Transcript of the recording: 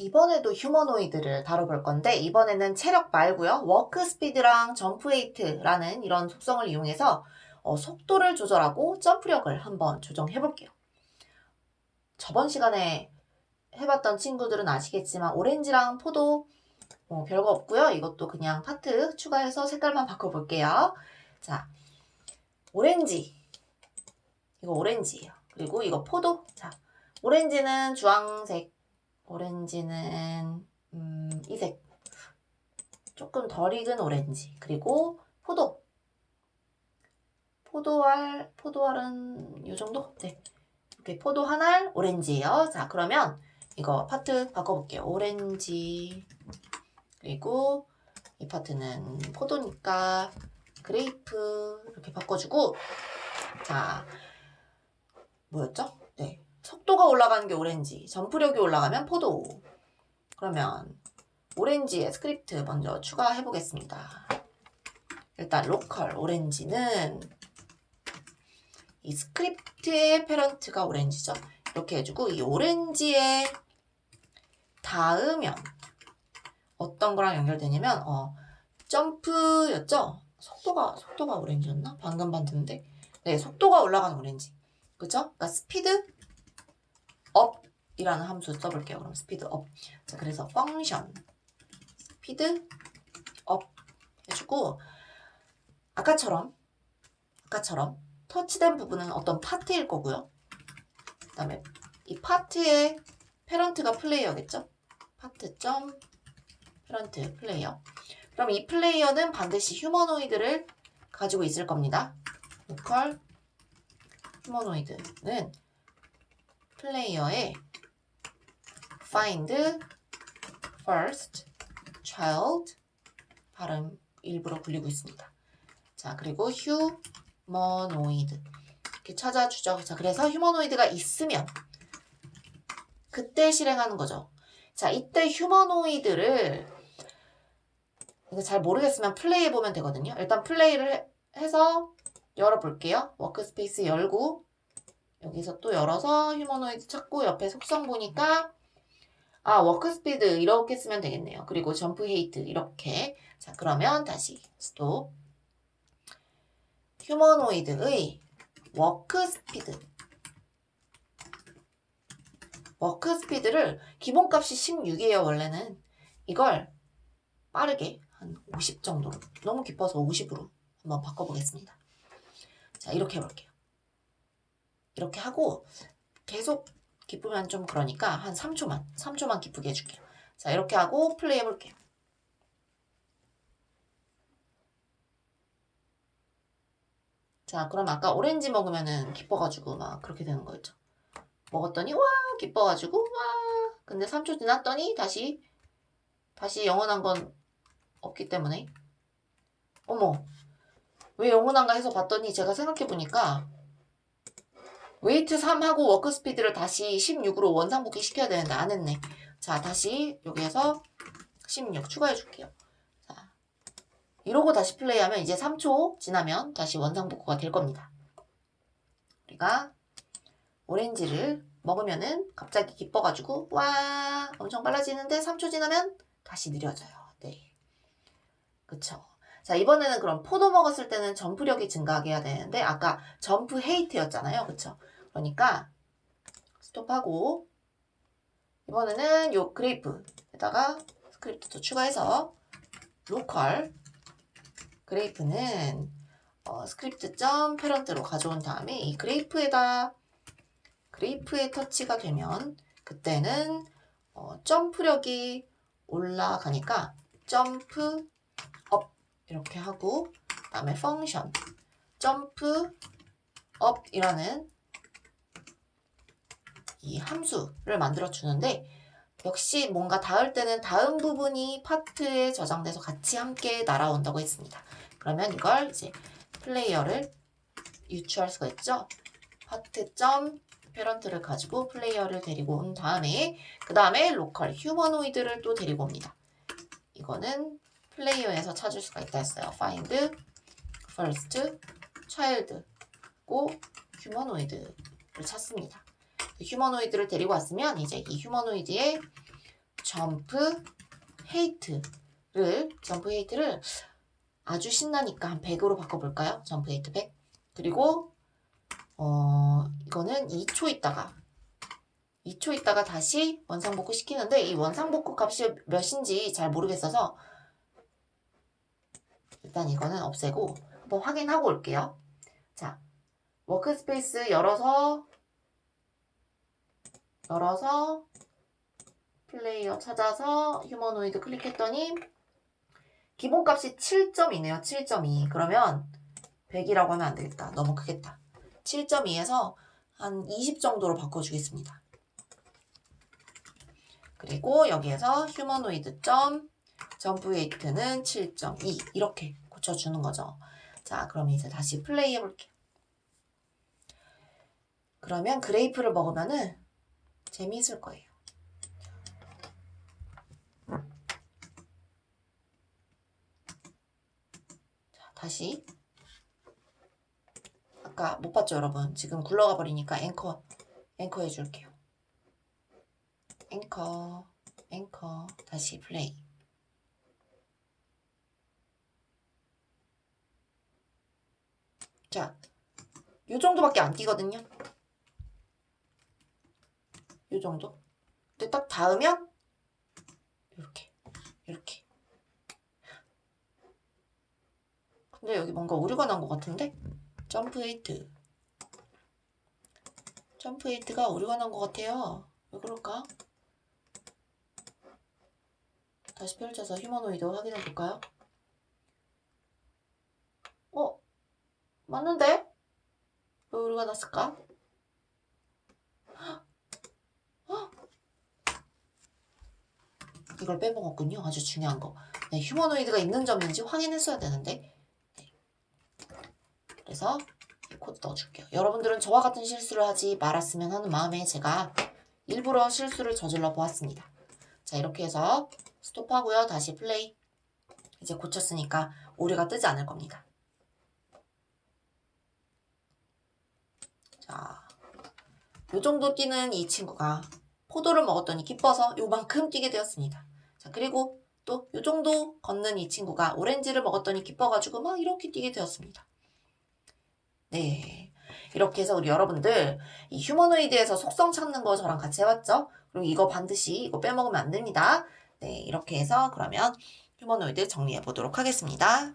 이번에도 휴머노이드를 다뤄볼 건데 이번에는 체력 말고요. 워크 스피드랑 점프 웨이트라는 이런 속성을 이용해서 어, 속도를 조절하고 점프력을 한번 조정해 볼게요. 저번 시간에 해봤던 친구들은 아시겠지만 오렌지랑 포도 어, 별거 없고요. 이것도 그냥 파트 추가해서 색깔만 바꿔볼게요. 자, 오렌지 이거 오렌지예요. 그리고 이거 포도 자, 오렌지는 주황색 오렌지는 음, 이색. 조금 덜 익은 오렌지. 그리고 포도. 포도알 포도알은 이 정도? 네. 이렇게 포도 한 알 오렌지예요. 자 그러면 이거 파트 바꿔볼게요. 오렌지. 그리고 이 파트는 포도니까 그레이프 이렇게 바꿔주고. 자 뭐였죠? 네 속도가 올라가는 게 오렌지, 점프력이 올라가면 포도. 그러면 오렌지의 스크립트 먼저 추가해 보겠습니다. 일단 로컬 오렌지는 이 스크립트의 페런트가 오렌지죠. 이렇게 해주고 이 오렌지에 닿으면 어떤 거랑 연결되냐면 어 점프였죠. 속도가 속도가 오렌지였나? 방금 봤는데 네 속도가 올라가는 오렌지. 그죠? 그러니까 스피드 업 이라는 함수 써볼게요. 그럼 스피드 업. 자, 그래서 펑션 스피드 업 해주고 아까처럼 아까처럼 터치된 부분은 어떤 파트일 거고요. 그 다음에 이 파트의 페런트가 플레이어겠죠? 파트 점 페런트 플레이어. 그럼 이 플레이어는 반드시 휴머노이드를 가지고 있을 겁니다. 로컬 휴머노이드는 플레이어에 find first child 발음 일부러 굴리고 있습니다. 자, 그리고 휴머노이드 이렇게 찾아주죠. 자, 그래서 휴머노이드가 있으면 그때 실행하는 거죠. 자, 이때 휴머노이드를 이거 잘 모르겠으면 플레이해 보면 되거든요. 일단 플레이를 해, 해서 열어볼게요. 워크스페이스 열고 여기서 또 열어서 휴머노이드 찾고 옆에 속성 보니까 아 워크스피드 이렇게 쓰면 되겠네요. 그리고 점프 헤이트 이렇게 자 그러면 다시 스톱 휴머노이드의 워크스피드 워크스피드를 기본값이 16이에요 원래는 이걸 빠르게 한 50 정도로 너무 깊어서 50으로 한번 바꿔보겠습니다. 자 이렇게 해볼게요. 이렇게 하고 계속 기쁘면 좀 그러니까 한 3초만 3초만 기쁘게 해줄게요. 자 이렇게 하고 플레이 해볼게요. 자 그럼 아까 오렌지 먹으면은 기뻐가지고 막 그렇게 되는 거였죠? 먹었더니 와 기뻐가지고 와. 근데 3초 지났더니 다시 다시 영원한 건 없기 때문에. 어머 왜 영원한가 해서 봤더니 제가 생각해보니까 웨이트 3하고 워크 스피드를 다시 16으로 원상복귀 시켜야 되는데 안 했네. 자, 다시 여기에서 16 추가해 줄게요. 자, 이러고 다시 플레이하면 이제 3초 지나면 다시 원상복구가 될 겁니다. 우리가 오렌지를 먹으면은 갑자기 기뻐가지고 와 엄청 빨라지는데 3초 지나면 다시 느려져요. 네. 그쵸. 자, 이번에는 그럼 포도 먹었을 때는 점프력이 증가하게 해야 되는데 아까 점프 헤이트였잖아요. 그쵸? 그러니까 스톱하고 이번에는 요 그레이프에다가 스크립트도 추가해서 로컬 그레이프는 어, 스크립트 점 페런트로 가져온 다음에 이 그레이프에다 그레이프에 터치가 되면 그때는 어, 점프력이 올라가니까 점프 업 이렇게 하고 그다음에 펑션 점프 업이라는 이 함수를 만들어 주는데 역시 뭔가 닿을 때는 다음 부분이 파트에 저장돼서 같이 함께 날아온다고 했습니다. 그러면 이걸 이제 플레이어를 유추할 수가 있죠. 파트 점 페런트를 가지고 플레이어를 데리고 온 다음에 그 다음에 로컬 휴머노이드를 또 데리고 옵니다. 이거는 플레이어에서 찾을 수가 있다 했어요. find first child고 휴머노이드를 찾습니다. 휴머노이드를 데리고 왔으면 이제 이 휴머노이드의 점프 헤이트를 점프 헤이트를 아주 신나니까 한 100으로 바꿔볼까요? 점프 헤이트 100 그리고 어 이거는 2초 있다가 2초 있다가 다시 원상복구 시키는데 이 원상복구 값이 몇인지 잘 모르겠어서 일단 이거는 없애고 한번 확인하고 올게요. 자, 워크스페이스 열어서 열어서 플레이어 찾아서 휴머노이드 클릭했더니 기본값이 7.2네요. 7.2. 그러면 100이라고 하면 안 되겠다. 너무 크겠다. 7.2에서 한 20 정도로 바꿔주겠습니다. 그리고 여기에서 휴머노이드 점 점프 웨이트는 7.2 이렇게 고쳐주는 거죠. 자, 그럼 이제 다시 플레이 해볼게요. 그러면 그레이프를 먹으면은 재미있을 거예요. 자, 다시. 아까 못 봤죠, 여러분? 지금 굴러가 버리니까 앵커, 앵커 해줄게요. 앵커, 앵커, 다시 플레이. 자, 요 정도밖에 안 뛰거든요. 요 정도. 근데 딱 닿으면 이렇게, 이렇게. 근데 여기 뭔가 오류가 난 것 같은데? 점프 헤이트. 점프 헤이트가 오류가 난 것 같아요. 왜 그럴까? 다시 펼쳐서 휴머노이드 확인해 볼까요? 어? 맞는데? 왜 오류가 났을까? 헉! 이걸 빼먹었군요. 아주 중요한 거. 네, 휴머노이드가 있는 점인지 확인했어야 되는데. 네. 그래서 이 코드 넣어줄게요. 여러분들은 저와 같은 실수를 하지 말았으면 하는 마음에 제가 일부러 실수를 저질러 보았습니다. 자, 이렇게 해서 스톱하고요. 다시 플레이. 이제 고쳤으니까 오류가 뜨지 않을 겁니다. 자, 요 정도 뛰는 이 친구가 포도를 먹었더니 기뻐서 요만큼 뛰게 되었습니다. 자, 그리고 또 요 정도 걷는 이 친구가 오렌지를 먹었더니 기뻐가지고 막 이렇게 뛰게 되었습니다. 네. 이렇게 해서 우리 여러분들 이 휴머노이드에서 속성 찾는 거 저랑 같이 해봤죠? 그리고 이거 반드시 이거 빼먹으면 안 됩니다. 네, 이렇게 해서 그러면 휴머노이드 정리해 보도록 하겠습니다.